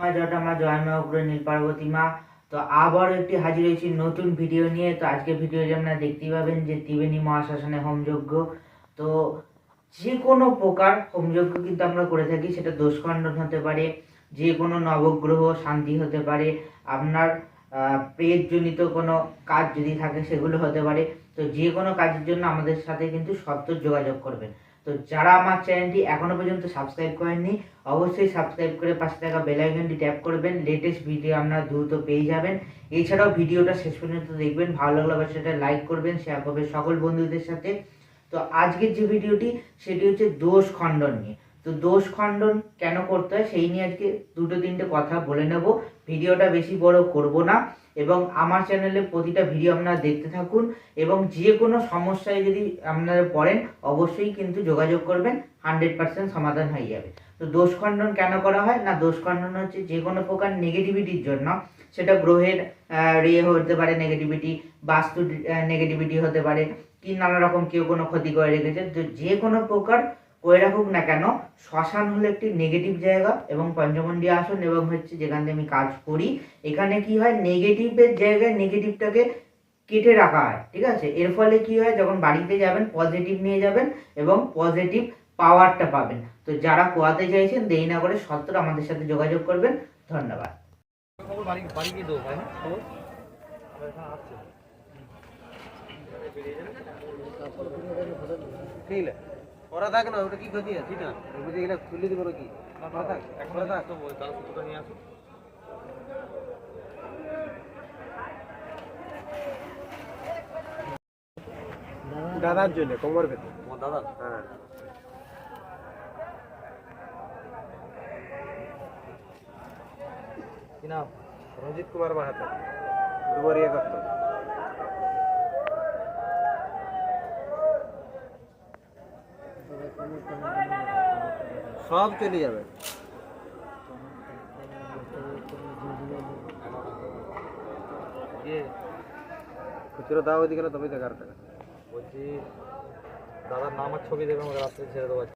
মা জটা মা জয় মা অগ্র নীল পার্বতী মা, তো আবারও একটি হাজির হয়েছি নতুন ভিডিও নিয়ে। তো আজকে ভিডিওতে আপনারা দেখতেই পাবেন যে ত্রিবেণী মহাশ্মশানে হোমযজ্ঞ। তো যে কোনো প্রকার হোমযজ্ঞ কিন্তু আমরা করে থাকি, সেটা দোষখণ্ডন হতে পারে, যে কোনো নবগ্রহ শান্তি হতে পারে, আপনার প্রেতজনিত কোনো কাজ যদি থাকে সেগুলো হতে পারে। তো যে কোনো কাজের জন্য আমাদের সাথে কিন্তু সত্তর যোগাযোগ করবেন। তো যারা আমার চ্যানেলটি এখনও পর্যন্ত সাবস্ক্রাইব করেননি, অবশ্যই সাবস্ক্রাইব করে পাশে থাকা বেল আইকনটি ট্যাপ করবেন লেটেস্ট ভিডিও আপনারা দ্রুত পেয়ে যাবেন। এছাড়াও ভিডিওটা শেষ পর্যন্ত দেখবেন, ভালো লাগলে অবশ্যই সেটা লাইক করবেন শেয়ার করবেন সকল বন্ধুদের সাথে। তো আজকের যে ভিডিওটি সেটি হচ্ছে দোষ খণ্ডন নিয়ে। তো দোষ খণ্ডন কেন করতে হয় সেই নিয়ে আজকে দুটো তিনটে কথা বলে নেব। ভিডিওটা বেশি বড় করব না এবং আমার চ্যানেলে প্রতিটা ভিডিও আপনারা দেখতে থাকুন এবং যে কোনো সমস্যায় যদি আপনারা পড়েন অবশ্যই কিন্তু যোগাযোগ করবেন, হান্ড্রেড পার্সেন্ট সমাধান হয়ে যাবে। তো দোষ খণ্ডন কেন করা হয়? না, দোষ খণ্ডন হচ্ছে যে কোনো প্রকার নেগেটিভিটির জন্য। সেটা গ্রহের রে হতে পারে নেগেটিভিটি বাস্তু নেগেটিভিটি হতে পারে, কি নানা রকম কেউ কোনো ক্ষতি করে রেখেছে। তো যে কোনো প্রকার করে রাখুক না কেন শ্মশান হলো একটি নেগেটিভ জায়গা এবং পঞ্চমন্ডি আসন এবং হচ্ছে যেখান থেকে আমি কাজ করি এখানে কি হয় নেগেটিভের জায়গায় নেগেটিভটাকে কেটে রাখা হয় ঠিক আছে? এর ফলে কি হয় যখন বাড়িতে যাবেন পজিটিভ নিয়ে যাবেন এবং পজিটিভ পাওয়ারটা পাবেন। তো যারা কোয়াতে চাইছেন দেরি না করে সত্তর আমাদের সাথে যোগাযোগ করবেন। ধন্যবাদ। খবর বাড়ি ওরা থাক না ওটা কি ক্ষতি আছে? ঠিক না? বুঝে গেলে খুলে দিব কি? ওরা থাক এখন ওরা থাক। তো নিয়ে আসো দাদার জন্য কোমর ভেতর দাদা? হ্যাঁ। কি নাম? রঞ্জিত কুমার মাহাতো। দুবারিয়া করত সব চলে যাবে। খুচরো দাও ওইদিকে না তবে দেখার টাকা বলছি দাদার নাম আর ছবি দেবে আমাকে রাত্রে ছেড়ে দেবো।